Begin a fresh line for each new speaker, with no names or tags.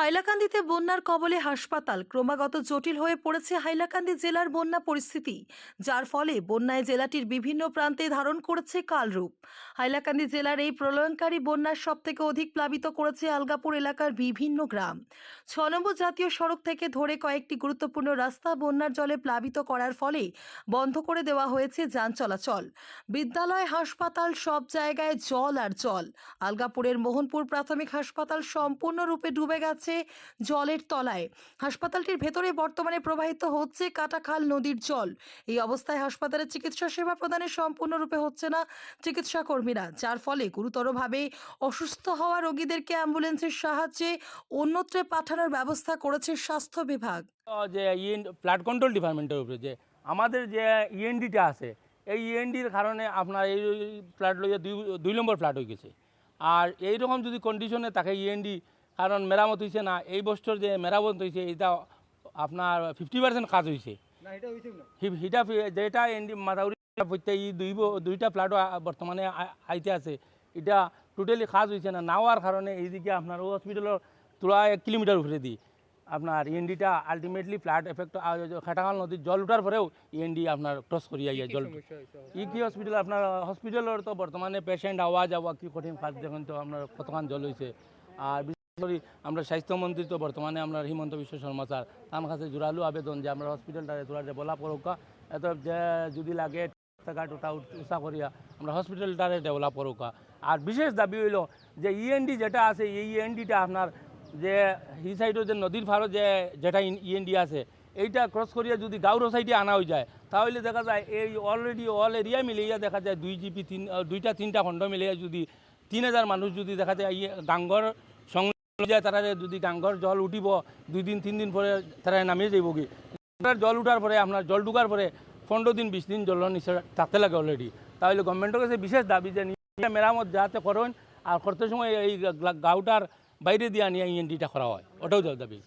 হাইলাকান্দিতে বন্যার কবলে হাসপাতাল। ক্রমাগত জটিল হয়ে পড়েছে হাইলাকান্দি জেলার বন্যা পরিস্থিতি, যার ফলে বন্যায় জেলাটির বিভিন্ন প্রান্তে ধারণ করেছে কালরূপ। হাইলাকান্দি জেলার এই প্রলয়নকারী বন্যার সবথেকে অধিক প্লাবিত করেছে আলগাপুর এলাকার বিভিন্ন গ্রাম। ছ নম্বর জাতীয় সড়ক থেকে ধরে কয়েকটি গুরুত্বপূর্ণ রাস্তা বন্যার জলে প্লাবিত করার ফলে বন্ধ করে দেওয়া হয়েছে যান চলাচল। বিদ্যালয়, হাসপাতাল সব জায়গায় জল আর জল। আলগাপুরের মোহনপুর প্রাথমিক হাসপাতাল সম্পূর্ণরূপে ডুবে গেছে জলের তলায়। হাসপাতালটির ভেতরে বর্তমানে প্রবাহিত হচ্ছে কাটাখাল নদীর জল। এই অবস্থায় হাসপাতালে চিকিৎসা সেবা প্রদানে সম্পূর্ণরূপে হচ্ছে না চিকিৎসা কর্মীরা যার ফলে গুরুতরভাবে অসুস্থ হওয়া রোগীদেরকে অ্যাম্বুলেন্সের সাহায্যে অন্যত্রে পাঠানোর ব্যবস্থা করেছে স্বাস্থ্য বিভাগ।
যে ইএন ফ্লাড কন্ট্রোল ডিপার্টমেন্টের উপরে যে আমাদের যে ইএনডিটা আছে, এই ইএনডির কারণে আপনার এই ফ্ল্যাট লইয়া দুই দুই নম্বর ফ্ল্যাট হয়ে গেছে। আর এইরকম যদি কন্ডিশনে থাকে ইএনডি কারণ মেরামত হয়েছে না এই বছর যে মেরামত হয়েছে এটা আপনার ফিফটি পার্সেন্ট কাজ হয়েছে ফি- যেটা এনডি এই দুই দুইটা ফ্ল্যাটও বর্তমানে আইতে আছে এটা টোটালি কাজ হয়েছে না। না হওয়ার কারণে এইদিকে আপনার হসপিটালের তুলা এক কিলোমিটার উপরে দিই। আপনার ইএনডিটা আলটিমেটলি ফ্ল্যাট এফেক্ট খাটাখাল নদীর জল উঠার পরেও ইএনডি আপনার ক্রস করিয়া যায় জল ই কি হসপিটাল আপনার হসপিটালের তো বর্তমানে পেশেন্ট আওয়া যাওয়া কি কঠিন কাজ দেখুন তো আপনার কতখান জল হয়েছে আর আমরা স্বাস্থ্যমন্ত্রী তো বর্তমানে আমরা হিমন্ত বিশ্ব শর্মা স্যার। তার কাছে জোরালো আবেদন যে আমরা হসপিটালটা তোরা ডেভেলপ করুকা এত যে যদি লাগে উৎসাহ করিয়া আমরা হসপিটালটারে ডেভেলপ করুকা আর বিশেষ দাবি হইল যে ইএনডি যেটা আছে, এই ইএনডিটা আপনার যে হি সাইডও যে নদীর ফারো যে যেটা ইএনডি আছে, এইটা ক্রস করিয়া যদি গাউরো সাইডে আনা হয়ে যায়, তাহলে দেখা যায় এই অলরেডি অল এরিয়া মিলিয়া দেখা যায় দুই জিপি তিন দুইটা তিনটা খণ্ড মিলিয়া যদি তিন হাজার মানুষ যদি দেখা যায় ইয়ে সঙ্গে যায়, তারা যদি গাঙ্গর জল উঠিব, দুই দিন, তিন দিন পরে তারা নামিয়ে যাইব কি? জল উঠার পরে, আপনার জল ঢুকার পরে পনেরো দিন, বিশ দিন জল নিচে থাকতে লাগে অলরেডি তাহলে গভর্নমেন্টের কাছে বিশেষ দাবি যে মেরামত যাতে করেন আর করতে সময় এই গাউটার বাইরে দিয়ে নিয়ে ইএনডিটা করা হয়। ওটাও দাবি।